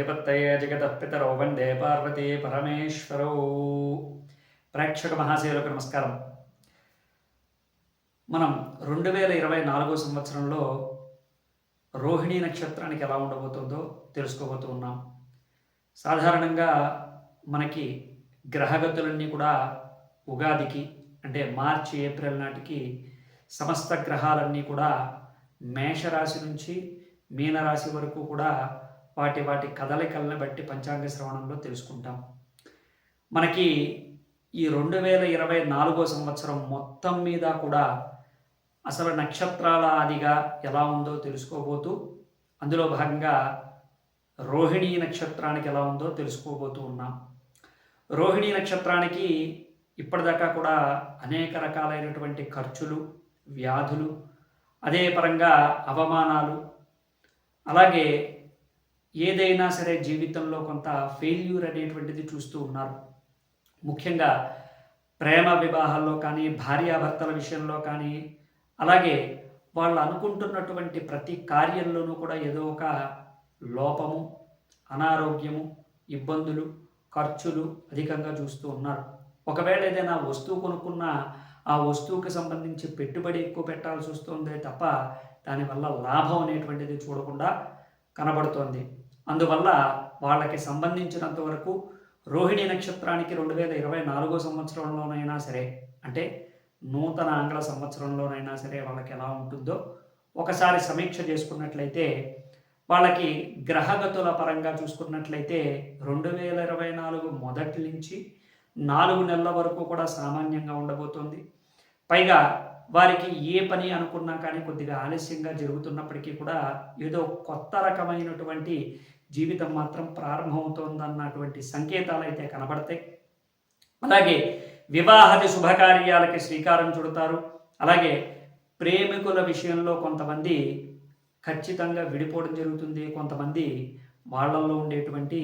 ప్రతిపత్తయే జగతపితరో వందే పార్వతీ పరమేశ్వరౌ. ప్రేక్షక మహాశయులకు నమస్కారం. మనం రెండు వేల ఇరవై నాలుగో సంవత్సరంలో రోహిణీ నక్షత్రానికి ఎలా ఉండబోతుందో తెలుసుకోబోతూ ఉన్నాం. సాధారణంగా మనకి గ్రహగతులన్నీ కూడా ఉగాదికి అంటే మార్చి ఏప్రిల్ నాటికి సమస్త గ్రహాలన్నీ కూడా మేషరాశి నుంచి మీనరాశి వరకు కూడా వాటి వాటి కదలికలను బట్టి పంచాంగ శ్రవణంలో తెలుసుకుంటాం. మనకి ఈ రెండు వేల ఇరవై నాలుగో సంవత్సరం మొత్తం మీద కూడా అసలు నక్షత్రాల ఆదిగా ఎలా ఉందో తెలుసుకోబోతూ అందులో భాగంగా రోహిణీ నక్షత్రానికి ఎలా ఉందో తెలుసుకోబోతూ ఉన్నాం. రోహిణీ నక్షత్రానికి ఇప్పటిదాకా కూడా అనేక రకాలైనటువంటి ఖర్చులు వ్యాధులు అదే పరంగా అవమానాలు అలాగే ఏదైనా సరే జీవితంలో కొంత ఫెయిల్యూర్ అనేటువంటిది చూస్తూ ఉన్నారు. ముఖ్యంగా ప్రేమ వివాహాల్లో కానీ భార్యాభర్తల విషయంలో కానీ అలాగే వాళ్ళు అనుకుంటున్నటువంటి ప్రతి కార్యంలోనూ కూడా ఏదో ఒక లోపము అనారోగ్యము ఇబ్బందులు ఖర్చులు అధికంగా చూస్తూ ఉన్నారు. ఒకవేళ ఏదైనా వస్తువు కొనుక్కున్నా ఆ వస్తువుకి సంబంధించి పెట్టుబడి ఎక్కువ పెట్టాల్సి వస్తుంది తప్ప దానివల్ల లాభం అనేటువంటిది చూడకుండా కనబడుతోంది. అందువల్ల వాళ్ళకి సంబంధించినంత వరకు రోహిణి నక్షత్రానికి రెండు వేల ఇరవై నాలుగో సంవత్సరంలోనైనా సరే అంటే నూతన ఆంగ్ల సంవత్సరంలోనైనా సరే వాళ్ళకి ఎలా ఉంటుందో ఒకసారి సమీక్ష చేసుకున్నట్లయితే వాళ్ళకి గ్రహగతుల పరంగా చూసుకున్నట్లయితే రెండు వేల ఇరవై నాలుగు మొదటి నుంచి నాలుగు నెలల వరకు కూడా సామాన్యంగా ఉండబోతోంది. పైగా వారికి ఏ పని అనుకున్నా కానీ కొద్దిగా ఆలస్యంగా జరుగుతున్నప్పటికీ కూడా ఏదో కొత్త రకమైనటువంటి జీవితం మాత్రం ప్రారంభమవుతోందన్నటువంటి సంకేతాలు అయితే కనబడతాయి. అలాగే వివాహది శుభకార్యాలకి శ్రీకారం చుడతారు. అలాగే ప్రేమికుల విషయంలో కొంతమంది ఖచ్చితంగా విడిపోవడం జరుగుతుంది. కొంతమంది వాళ్ళల్లో ఉండేటువంటి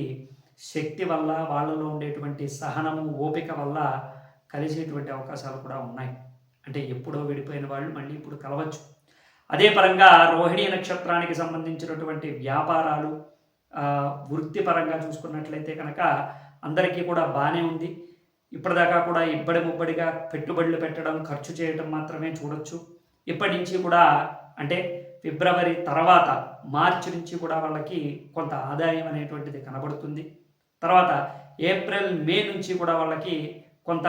శక్తి వల్ల వాళ్ళలో ఉండేటువంటి సహనము ఓపిక వల్ల కలిసేటువంటి అవకాశాలు కూడా ఉన్నాయి. అంటే ఎప్పుడో విడిపోయిన వాళ్ళు మళ్ళీ ఇప్పుడు కలవచ్చు. అదే పరంగా రోహిణీ నక్షత్రానికి సంబంధించినటువంటి వ్యాపారాలు వృత్తిపరంగా చూసుకున్నట్లయితే కనుక అందరికీ కూడా బాగానే ఉంది. ఇప్పటిదాకా కూడా ఇబ్బడి ముబ్బడిగా పెట్టుబడులు పెట్టడం ఖర్చు చేయడం మాత్రమే చూడొచ్చు. ఇప్పటి నుంచి కూడా అంటే ఫిబ్రవరి తర్వాత మార్చి నుంచి కూడా వాళ్ళకి కొంత ఆదాయం అనేటువంటిది కనబడుతుంది. తర్వాత ఏప్రిల్ మే నుంచి కూడా వాళ్ళకి కొంత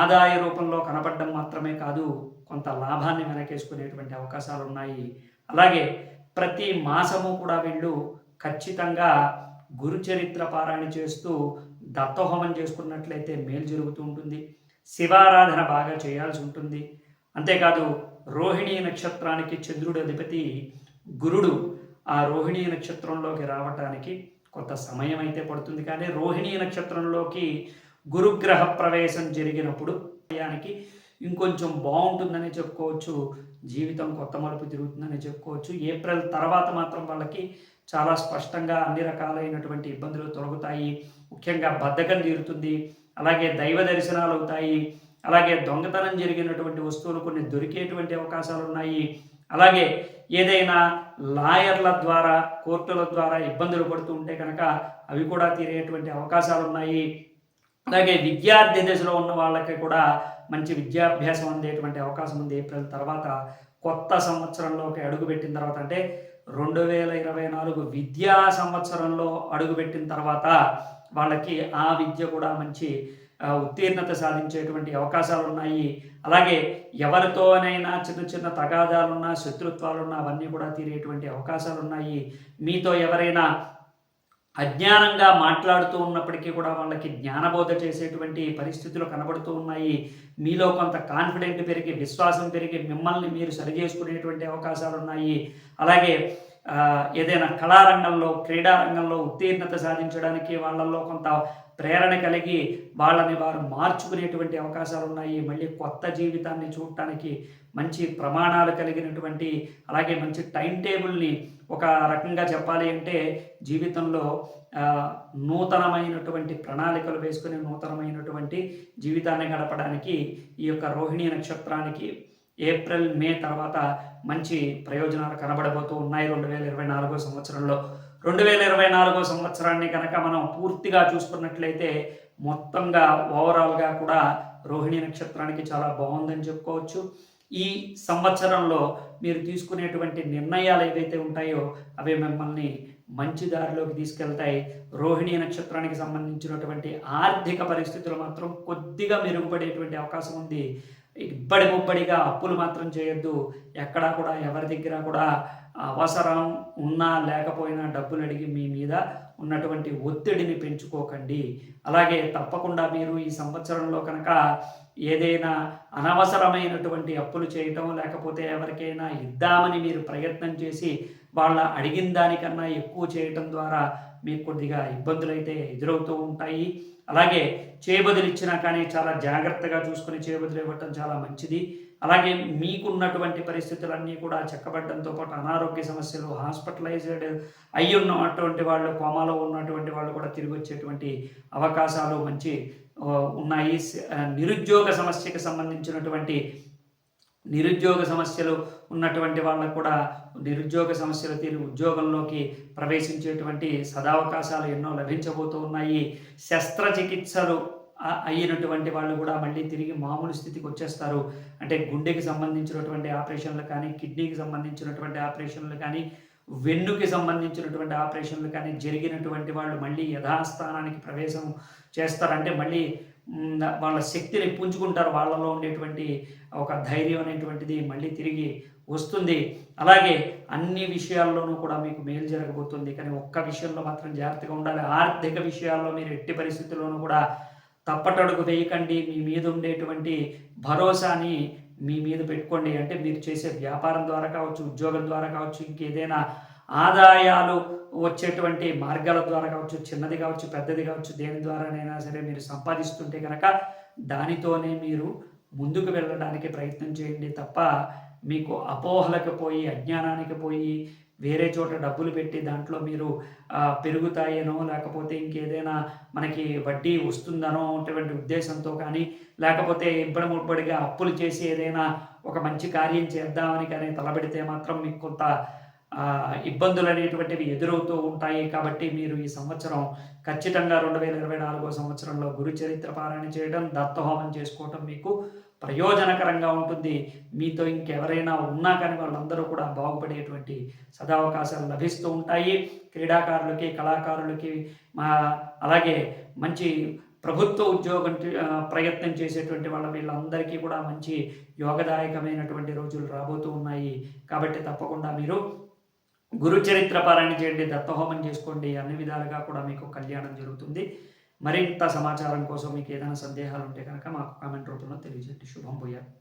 ఆదాయ రూపంలో కనపడడం మాత్రమే కాదు కొంత లాభాన్ని వెనకేసుకునేటువంటి అవకాశాలు ఉన్నాయి అలాగే ప్రతి మాసము కూడా వీళ్ళు ఖచ్చితంగా గురుచరిత్ర పారాయణ చేస్తూ దత్తహోమం చేసుకున్నట్లయితే మేలు జరుగుతూ ఉంటుంది. శివారాధన బాగా చేయాల్సి ఉంటుంది. అంతేకాదు రోహిణీ నక్షత్రానికి చంద్రుడు అధిపతి గురుడు ఆ రోహిణీ నక్షత్రంలోకి రావటానికి కొంత సమయం అయితే పడుతుంది. కానీ రోహిణీ నక్షత్రంలోకి గురుగ్రహ ప్రవేశం జరిగినప్పుడు సమయానికి ఇంకొంచెం బాగుంటుందని చెప్పుకోవచ్చు. జీవితం కొత్త మలుపు తిరుగుతుందని చెప్పుకోవచ్చు. ఏప్రిల్ తర్వాత మాత్రం వాళ్ళకి చాలా స్పష్టంగా అన్ని రకాలైనటువంటి ఇబ్బందులు తొలగుతాయి. ముఖ్యంగా బద్ధకం తీరుతుంది. అలాగే దైవ దర్శనాలు అవుతాయి. అలాగే దొంగతనం జరిగినటువంటి వస్తువులు కొన్ని దొరికేటువంటి అవకాశాలు ఉన్నాయి. అలాగే ఏదైనా లాయర్ల ద్వారా కోర్టుల ద్వారా ఇబ్బందులు పడుతూ ఉంటే కనుక అవి కూడా తీరేటువంటి అవకాశాలు ఉన్నాయి. అలాగే విద్యార్థి దశలో ఉన్న వాళ్ళకి కూడా మంచి విద్యాభ్యాసం అందేటువంటి అవకాశం ఉంది ఏప్రిల్ తర్వాత. కొత్త సంవత్సరంలోకి అడుగుపెట్టిన తర్వాత అంటే రెండు వేల ఇరవై నాలుగు విద్యా సంవత్సరంలో అడుగుపెట్టిన తర్వాత వాళ్ళకి ఆ విద్య కూడా మంచి ఉత్తీర్ణత సాధించేటువంటి అవకాశాలు ఉన్నాయి. అలాగే ఎవరితోనైనా చిన్న చిన్న తగాదాలున్నా శత్రుత్వాలున్నా అవన్నీ కూడా తీరేటువంటి అవకాశాలు ఉన్నాయి. మీతో ఎవరైనా అజ్ఞానంగా మాట్లాడుతూ ఉన్నప్పటికీ కూడా వాళ్ళకి జ్ఞానబోధ చేసేటువంటి పరిస్థితులు కనబడుతూ ఉన్నాయి. మీలో కొంత కాన్ఫిడెంట్ పెరిగి విశ్వాసం పెరిగి మిమ్మల్ని మీరు సరిచేసుకునేటువంటి అవకాశాలు ఉన్నాయి అలాగే ఏదైనా కళారంగంలో క్రీడారంగంలో ఉత్తీర్ణత సాధించడానికి వాళ్ళల్లో కొంత ప్రేరణ కలిగి వాళ్ళని వారు మార్చుకునేటువంటి అవకాశాలు ఉన్నాయి మళ్ళీ కొత్త జీవితాన్ని చూడటానికి మంచి ప్రమాణాలు కలిగినటువంటి అలాగే మంచి టైం టేబుల్ని ఒక రకంగా చెప్పాలి అంటే జీవితంలో నూతనమైనటువంటి ప్రణాళికలు వేసుకుని నూతనమైనటువంటి జీవితాన్ని గడపడానికి ఈ యొక్క రోహిణి నక్షత్రానికి ఏప్రిల్ మే తర్వాత మంచి ప్రయోజనాలు కనబడబోతూ ఉన్నాయి రెండు వేల ఇరవై నాలుగో సంవత్సరంలో. రెండు వేల ఇరవై నాలుగో సంవత్సరాన్ని కనుక మనం పూర్తిగా చూసుకున్నట్లయితే మొత్తంగా ఓవరాల్గా కూడా రోహిణి నక్షత్రానికి చాలా బాగుందని చెప్పుకోవచ్చు. ఈ సంవత్సరంలో మీరు తీసుకునేటువంటి నిర్ణయాలు ఏవైతే ఉంటాయో అవి మిమ్మల్ని మంచి దారిలోకి తీసుకెళ్తాయి. రోహిణి నక్షత్రానికి సంబంధించినటువంటి ఆర్థిక పరిస్థితులు మాత్రం కొద్దిగా మెరుగుపడేటువంటి అవకాశం ఉంది. ఇబ్బడి ముబ్బడిగా అప్పులు మాత్రం చేయొద్దు. ఎక్కడా కూడా ఎవరి దగ్గర కూడా అవసరం ఉన్నా లేకపోయినా డబ్బులు అడిగి మీ మీద ఉన్నటువంటి ఒత్తిడిని పెంచుకోకండి. అలాగే తప్పకుండా మీరు ఈ సంవత్సరంలో కనుక ఏదైనా అనవసరమైనటువంటి అప్పులు చేయటం లేకపోతే ఎవరికైనా ఇద్దామని మీరు ప్రయత్నం చేసి వాళ్ళ అడిగిన దానికన్నా ఎక్కువ చేయటం ద్వారా మీకు కొద్దిగా ఇబ్బందులు అయితే ఎదురవుతూ ఉంటాయి. అలాగే చేయబదులు ఇచ్చినా కానీ చాలా జాగ్రత్తగా చూసుకుని చేయబదులు ఇవ్వటం చాలా మంచిది. అలాగే మీకున్నటువంటి పరిస్థితులన్నీ కూడా చెక్కబడ్డంతో పాటు అనారోగ్య సమస్యలు హాస్పిటలైజ్డ్ అయి ఉన్నటువంటి వాళ్ళు కోమాలో ఉన్నటువంటి వాళ్ళు కూడా తిరిగి వచ్చేటువంటి అవకాశాలు మంచి ఉన్నాయి. నిరుద్యోగ సమస్యకి సంబంధించినటువంటి నిరుద్యోగ సమస్యలు ఉన్నటువంటి వాళ్ళకు కూడా నిరుద్యోగ సమస్యలు తీరు ఉద్యోగంలోకి ప్రవేశించేటువంటి సదావకాశాలు ఎన్నో లభించబోతూ ఉన్నాయి. శస్త్రచికిత్సలు అయినటువంటి వాళ్ళు కూడా మళ్ళీ తిరిగి మామూలు స్థితికి వచ్చేస్తారు. అంటే గుండెకి సంబంధించినటువంటి ఆపరేషన్లు కానీ కిడ్నీకి సంబంధించినటువంటి ఆపరేషన్లు కానీ వెన్నుకి సంబంధించినటువంటి ఆపరేషన్లు కానీ జరిగినటువంటి వాళ్ళు మళ్ళీ యథాస్థానానికి ప్రవేశం చేస్తారంటే మళ్ళీ వాళ్ళ శక్తిని పుంజుకుంటారు. వాళ్ళలో ఉండేటువంటి ఒక ధైర్యం అనేటువంటిది మళ్ళీ తిరిగి వస్తుంది. అలాగే అన్ని విషయాల్లోనూ కూడా మీకు మేలు జరగబోతుంది. కానీ ఒక్క విషయంలో మాత్రం జాగ్రత్తగా ఉండాలి. ఆర్థిక విషయాల్లో మీరు ఎట్టి పరిస్థితుల్లోనూ కూడా తప్పటడుగు వేయకండి మీ మీద ఉండేటువంటి భరోసాని మీ మీద పెట్టుకోండి. అంటే మీరు చేసే వ్యాపారం ద్వారా కావచ్చు ఉద్యోగం ద్వారా కావచ్చు ఇంకేదైనా ఆదాయాలు వచ్చేటువంటి మార్గాల ద్వారా కావచ్చు చిన్నది కావచ్చు పెద్దది కావచ్చు దేని ద్వారానైనా సరే మీరు సంపాదిస్తుంటే కనుక దానితోనే మీరు ముందుకు వెళ్ళడానికి ప్రయత్నం చేయండి తప్ప మీకు అపోహలకు పోయి అజ్ఞానానికి పోయి వేరే చోట డబ్బులు పెట్టి దాంట్లో మీరు పెరుగుతాయేనో లేకపోతే ఇంకేదైనా మనకి వడ్డీ వస్తుందనో అటువంటి ఉద్దేశంతో కానీ లేకపోతే ఇబ్బడి ముబ్బడిగా అప్పులు చేసి ఏదైనా ఒక మంచి కార్యం చేద్దామని కానీ తలబెడితే మాత్రం మీకు కొంత ఇబ్బందులు అనేటువంటివి ఎదురవుతూ ఉంటాయి. కాబట్టి మీరు ఈ సంవత్సరం ఖచ్చితంగా రెండు వేల ఇరవై నాలుగో సంవత్సరంలో గురు చరిత్ర పారాయణ చేయడం దత్తహోమం చేసుకోవటం మీకు ప్రయోజనకరంగా ఉంటుంది. మీతో ఇంకెవరైనా ఉన్నా కానీ వాళ్ళందరూ కూడా బాగుపడేటువంటి సదావకాశాలు లభిస్తూ ఉంటాయి. క్రీడాకారులకి కళాకారులకి మా అలాగే మంచి ప్రభుత్వ ఉద్యోగం ప్రయత్నం చేసేటువంటి వాళ్ళ వీళ్ళందరికీ కూడా మంచి యోగదాయకమైనటువంటి రోజులు రాబోతూ ఉన్నాయి. కాబట్టి తప్పకుండా మీరు గురు చరిత్ర పారాయణ చేయండి దత్తహోమం చేసుకోండి అన్ని విధాలుగా కూడా మీకు కళ్యాణం జరుగుతుంది. మరింత సమాచారం కోసం మీకు ఏదైనా సందేహాలు ఉంటే కనుక మాకు కామెంట్ రూపంలో తెలియజేయండి. శుభం పోయారు